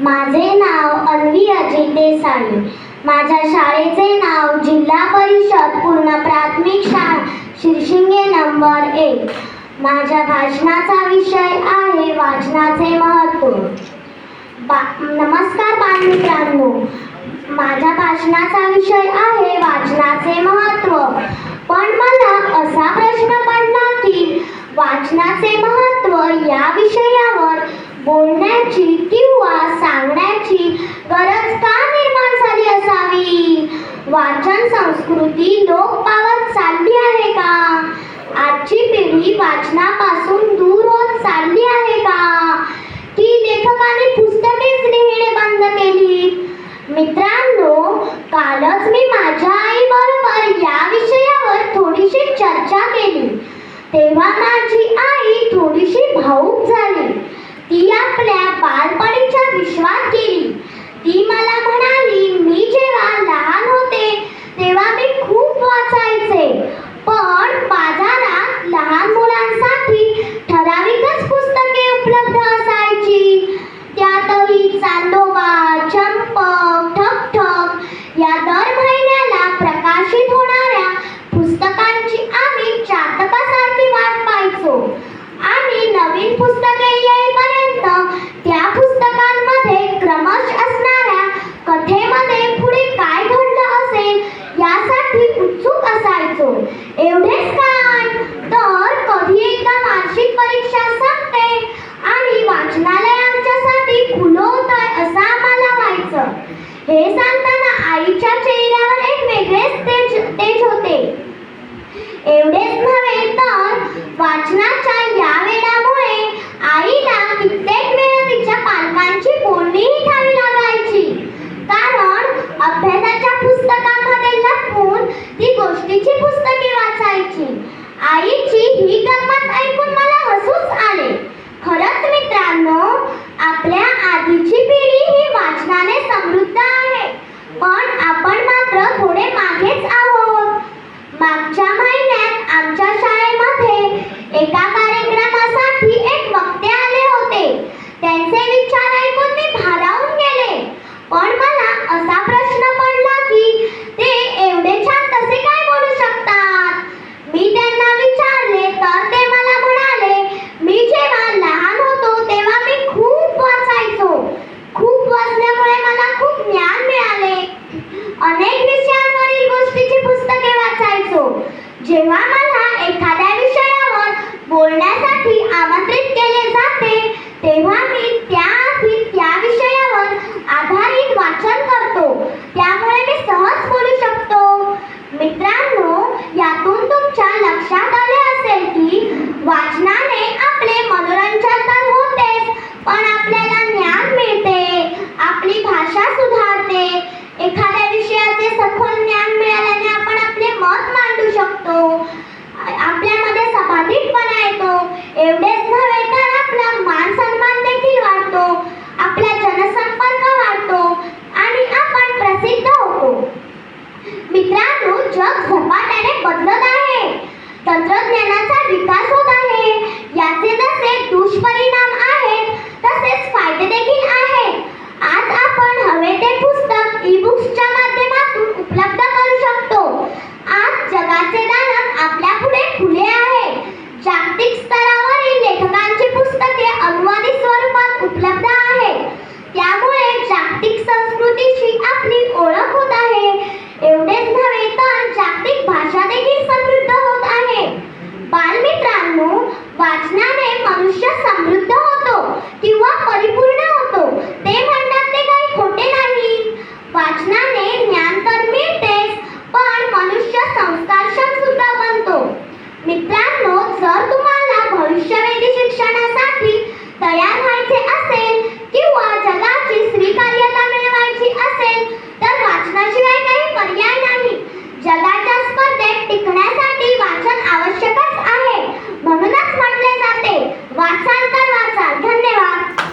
माझे नाव अन्वी अजित देसाई माझ्या शाळेचे नाव जिल्हा परिषद पूर्ण प्राथमिक शाळा शिरशिंगे नंबर एक. माझ्या भाषणाचा विषय आहे वाचनाचे महत्त्व. बा नमस्कार बालमित्रांनो. माझ्या भाषणाचा विषय आहे वाचनाचे महत्त्व. पण मला असा प्रश्न पडला की वाचनाचे महत्त्व या विषयावर बोलण्याची किंवा सांगण्याची गरज का निर्माण झाली असावी? वाचन संस्कृती लोक पावत चालली आहे का? आजची पिढी वाचनापासून दूर होत चालली आहे का? की लेखकाने पुस्तकेच लिहिणे बंद केली? मित्रांनो कालच मी माझ्या आई बरोबर या विषयावर थोडीशी चर्चा केली. तेव्हा माझी आई थोडीशी भाऊक झाली. ती आपल्या बालपणीच्या विश्वात गेली ती मला एवढेच काय? तर कधी एकदा वार्षिक परीक्षा संपते आणि वाचनालय आमच्यासाठी खुलं होतंय असं आम्हाला व्हायचं. हे सांगताना आईच्या चेहऱ्यावर एक वेगळेच तेज तेज होते. एवढेच नव्हे तर वाचनालय Bạc एवढेच नव्हे तर आपला मान सन्मान देखील वाढतो आपला जनसंपर्क वाढतो आणि आपण प्रसिद्ध होतो. मित्रांनो जग झपाट्याने बदलत आहे. तंत्रज्ञानाचा